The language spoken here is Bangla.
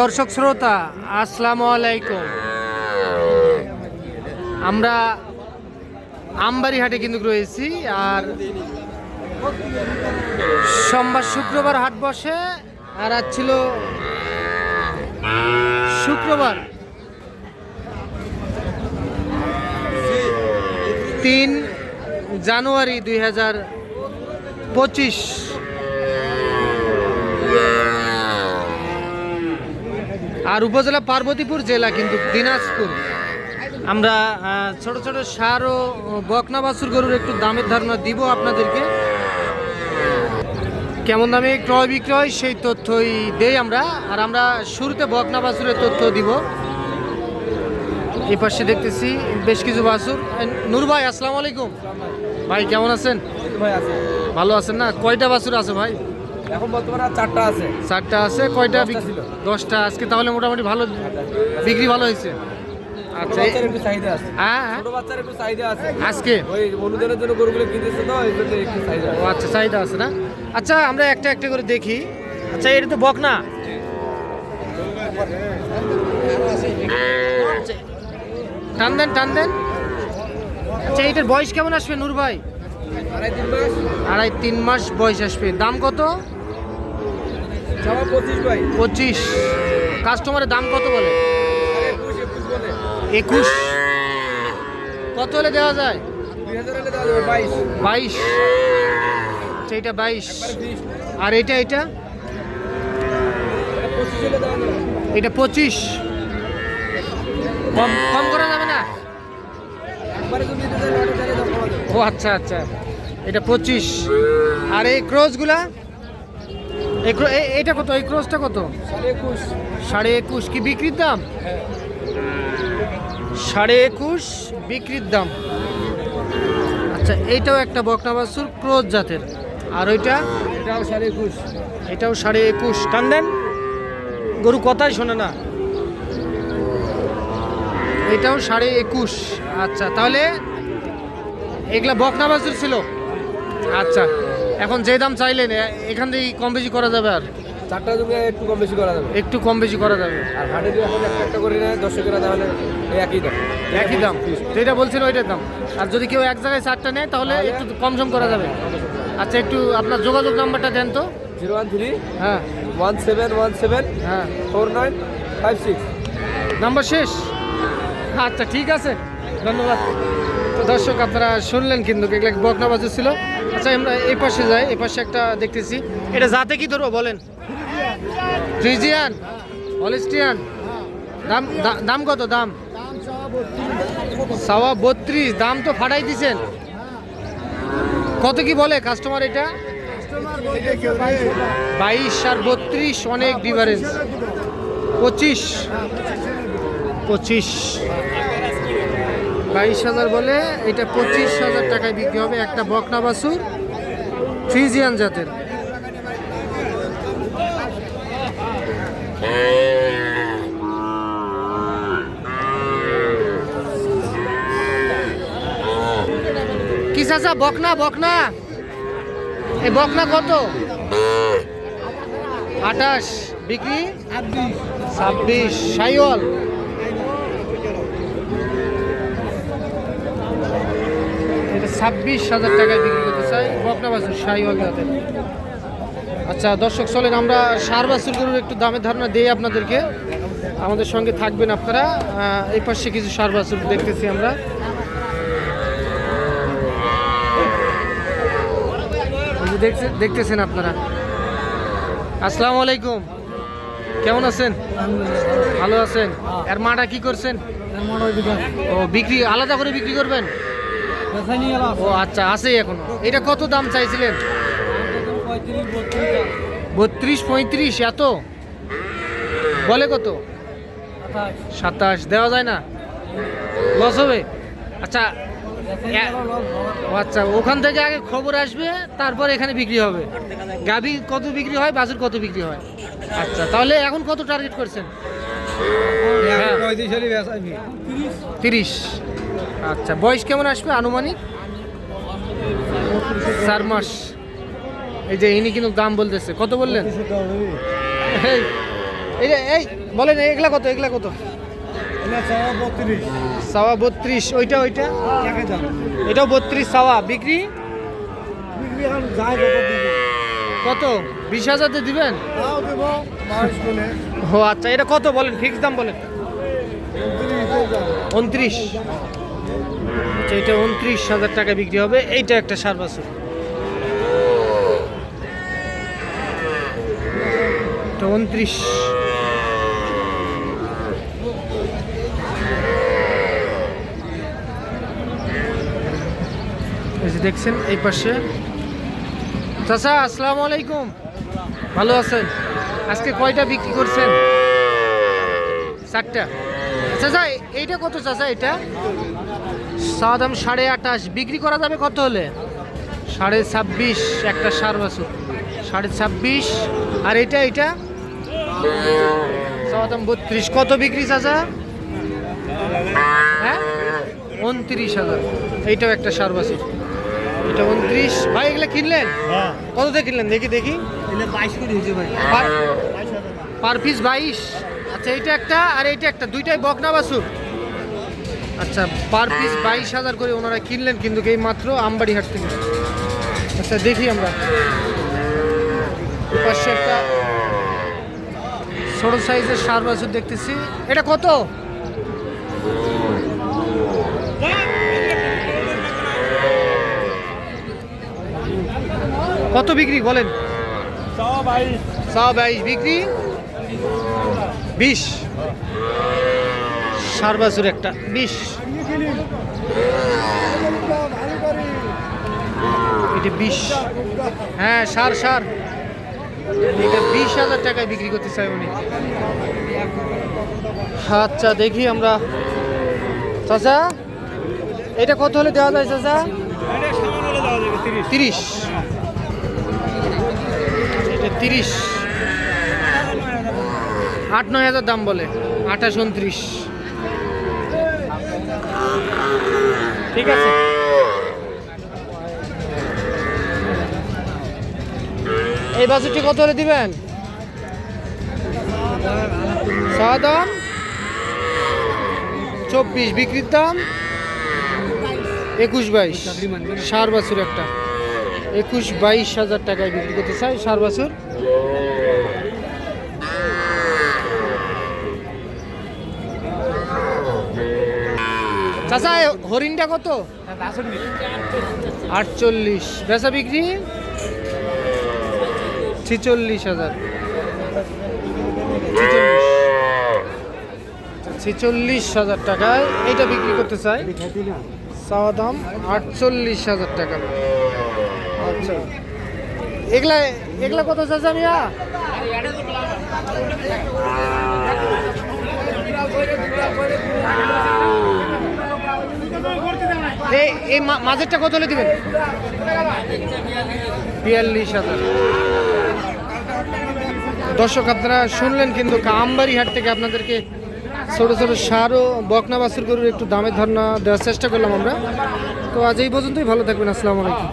দর্শক শ্রোতা, আসসালামু আলাইকুম। আমরা আমবাড়ি হাটে কিন্তু রয়েছি, আর সোমবার শুক্রবার হাট বসে, আর আজ ছিল শুক্রবার। তিন জানুয়ারি দুই হাজার পঁচিশ। আর উপজেলা পার্বতীপুর জেলা কিন্তু দিনাজপুর। আমরা ছোট ছোট সার ও বকনা বাছুর গরুর একটু দামের ধারণা দিব আপনাদেরকে। কেমন দামে ক্রয় বিক্রয় সেই তথ্যই দেই আমরা। আর আমরা শুরুতে বকনা বাছুরের তথ্য দিব। এই পাশে দেখতেছি বেশ কিছু বাছুর এ, নূর ভাই আসসালামু আলাইকুম। ভাই কেমন আছেন? ভালো আছেন না? কয়টা বাছুর আছে ভাই? এখন বর্তমানে চারটা আছে। চারটা আছে কয়টা ছিল। দশটা আজকে তাহলে মোটামুটি ভালো বিক্রি ভালো হয়েছে। আচ্ছা একটু চাহিদা আছে। হ্যাঁ হ্যাঁ। ছোট বাচ্চার একটু চাহিদা আছে। আজকে? ওই অনুদানের জন্য গরুগুলো কিনতেছে তো এই জন্য একটু চাহিদা ও আচ্ছা চাহিদা আছে না? আচ্ছা আমরা একটা একটা করে দেখি। আচ্ছা এটা তো বক না? টান দেন টান দেন। আচ্ছা এইটার বয়স কেমন আসবে নূর ভাই? আড়াই তিন মাস। তিন মাস বয়স আসবে। দাম কত? পঁচিশ কাস্টমারের দাম কত বলে? একুশ কত হলে দেওয়া যায়? বাইশ। এইটা বাইশ। আর এটা যাবে। এটা পঁচিশ। কম কম করা যাবে না? ও আচ্ছা আচ্ছা। এটা পঁচিশ। আর এই ক্রসগুলা? এই ক্রো- এ- এইটা কত? এই ক্রসটা কত? সাড়ে একুশ। কি বিক্রির দাম? হ্যাঁ। সাড়ে একুশ বিক্রির দাম। আচ্ছা এইটাও একটা বকনা বাছুর ক্রোজ জাতের। আর ওইটা? এটাও সাড়ে একুশ। এটাও সাড়ে একুশ। টান দেন গরু কথাই শোনে না। এটাও সাড়ে একুশ। আচ্ছা তাহলে এগুলা বকনা বাছুর ছিল। আচ্ছা। এখন যে দাম চাইলেন এখান থেকে কম বেশি করা যাবে আর? চারটা জমি একটু কম বেশি করা যাবে। একটু কম বেশি করা যাবে। আর হাটে যদি এখন একটা একটা করে নেয় দর্শকেরা তাহলে একই দাম। একই দাম। যেটা বলছেন ওইটার দাম। আর যদি কেউ এক জায়গায় চারটা নেয় তাহলে একটু কম সম করা যাবে। আচ্ছা একটু আপনার যোগাযোগ নাম্বারটা দেন তো। জিরো ওয়ান থ্রি হ্যাঁ। ওয়ান সেভেন ওয়ান সেভেন হ্যাঁ। Four nine five six. Number শেষ? আচ্ছা ঠিক আছে। ধন্যবাদ। তো দর্শক আপনারা শুনলেন কিন্তু এগুলো বকনা বাজু ছিল? আচ্ছা আমরা এই পাশে যাই, এই পাশে একটা দেখতেছি। এটা যাতে কি ধরবো বলেন? ফ্রিজিয়ান হলিস্টিয়ান দাম দাম কত দাম? সাওয়া বত্রিশ, দাম তো ফাটাই দিছেন। কত কি বলে কাস্টমার এটা? বাইশ আর বত্রিশ, অনেক ডিফারেন্স পঁচিশ। পঁচিশ। বাইশ হাজার বলে, এটা পঁচিশ হাজার টাকায় বিক্রি হবে একটা বকনা বাছুর, ফ্রিজিয়ান জাতের। কি বকনা বকনা? এই বকনা কত? আঠাশ, বিক্রি? ছাব্বিশ, সাইওয়াল এটা ছাব্বিশ হাজার টাকায় বিক্রি করতে চাই। বকনা বাছুর জাতের আচ্ছা দর্শক চলেন আমরা সার বাছুর গরুর একটু দামের ধারণা দিই আপনাদেরকে। আমাদের সঙ্গে থাকবেন আপনারা। এই পাশে কিছু সার বাছুর দেখতেছি আমরা। দেখতেছেন আপনারা। আসসালামু আলাইকুম। কেমন আছেন? ভালো আছেন। আর মাটা কি করছেন? ও বিক্রি আলাদা করে বিক্রি করবেন? ও আচ্ছা আছে এখনও। এটা কত দাম চাইছিলেন? বত্রিশ পঁয়ত্রিশ এত? বলে কত? সাতাশ। দেওয়া যায় না? লস হবে? আচ্ছা ও আচ্ছা ওখান থেকে আগে খবর আসবে তারপর এখানে বিক্রি হবে। গাভি কত বিক্রি হয় বাছুর কত বিক্রি হয়? আচ্ছা তাহলে এখন কত টার্গেট করছেন? হ্যাঁ। তিরিশ। আচ্ছা বয়স কেমন আসবে আনুমানিক? চার মাস। এই যে ইনি কিন্তু দাম বলতেছে। কত বললেন? এই এই যে এই বলেন এগুলা কত এগুলা কত? সাওয়া বত্রিশ। ওইটা ওইটা? এটাও বত্রিশ সাওয়া বিক্রি? বিক্রি কত বিশ হাজারতে দিবেন? ও আচ্ছা এটা কত বলেন? ফিক্স দাম বলেন। উনত্রিশ। আচ্ছা এটা উনত্রিশ হাজার টাকা বিক্রি হবে। এইটা একটা সার বাছুর। উনত্রিশ। দেখছেন, এই পাশে। চাচা, আসসালামু আলাইকুম। ভালো আছেন? আজকে কয়টা বিক্রি করছেন? চারটা। চাচা, এইটা কত চাচা, এটা? চাওয়া দাম সাড়ে আঠাশ। বিক্রি করা যাবে কত হলে? সাড়ে ছাব্বিশ একটা সার বাছুর। সাড়ে ছাব্বিশ আর এটা এটা? চাওয়া দাম বত্রিশ। কত বিক্রি চাচা? হ্যাঁ? উনত্রিশ হাজার। এইটাও একটা সার বাছুর। এটা উনত্রিশ। ভাই এগুলো কিনলেন? হ্যাঁ। কত দিয়ে কিনলেন? দেখি দেখি। বাইশ করে ভাই। পার পার পিস বাইশ। আচ্ছা এইটা একটা আর এইটা একটা। দুইটাই বকনা বাছুর। আচ্ছা পার পিস বাইশ হাজার করে ওনারা কিনলেন কিন্তু এই মাত্র আমবাড়ি হাট থেকে। আচ্ছা দেখি আমরা। পাশে একটা ছোট সাইজের সার বাছুর দেখতেছি। এটা কত? কত বিক্রি বলেন? বাইশ বিক্রি? বিশ। সার বাছুর একটা, বিশ। এটা বিশ। হ্যাঁ সার সার। এটা বিশ হাজার টাকায় বিক্রি করতে চাই উনি আচ্ছা দেখি আমরা। চাচা, এটা কত হলে দেওয়া যায় চাচা? তিরিশ। এটা তিরিশ। আট, নয় হাজার দাম বলে, আঠাশ, উনত্রিশ। ঠিক আছে। এই বাজেটটি কত হলে দিবেন? চাওয়া দাম? চব্বিশ। বিক্রির দাম? একুশ বাইশ। সার বাছুর একটা। একুশ বাইশ হাজার টাকায় বিক্রি করতে চাই সার বাছুর। এ হরিণটা কত? আটচল্লিশ। বেচা বিক্রি? ছিচল্লিশ হাজার। ছিচল্লিশ হাজার টাকায় এইটা বিক্রি করতে চাই। চাওয়া দাম আটচল্লিশ হাজার টাকা। আচ্ছা। এগুলা এগুলা কত চাচা মিয়া? এই মাঝেরটা কত হলে দেবেন? বিয়াল্লিশ হাজার। দর্শক, আপনারা শুনলেন কিন্তু আমবাড়ি হাট থেকে আপনাদেরকে ছোটো ছোটো সার ও বকনা বাসুর গরুর একটু দামের ধারণা দেওয়ার চেষ্টা করলাম আমরা। তো আজ এই পর্যন্তই, ভালো থাকবেন, আসসালামু আলাইকুম।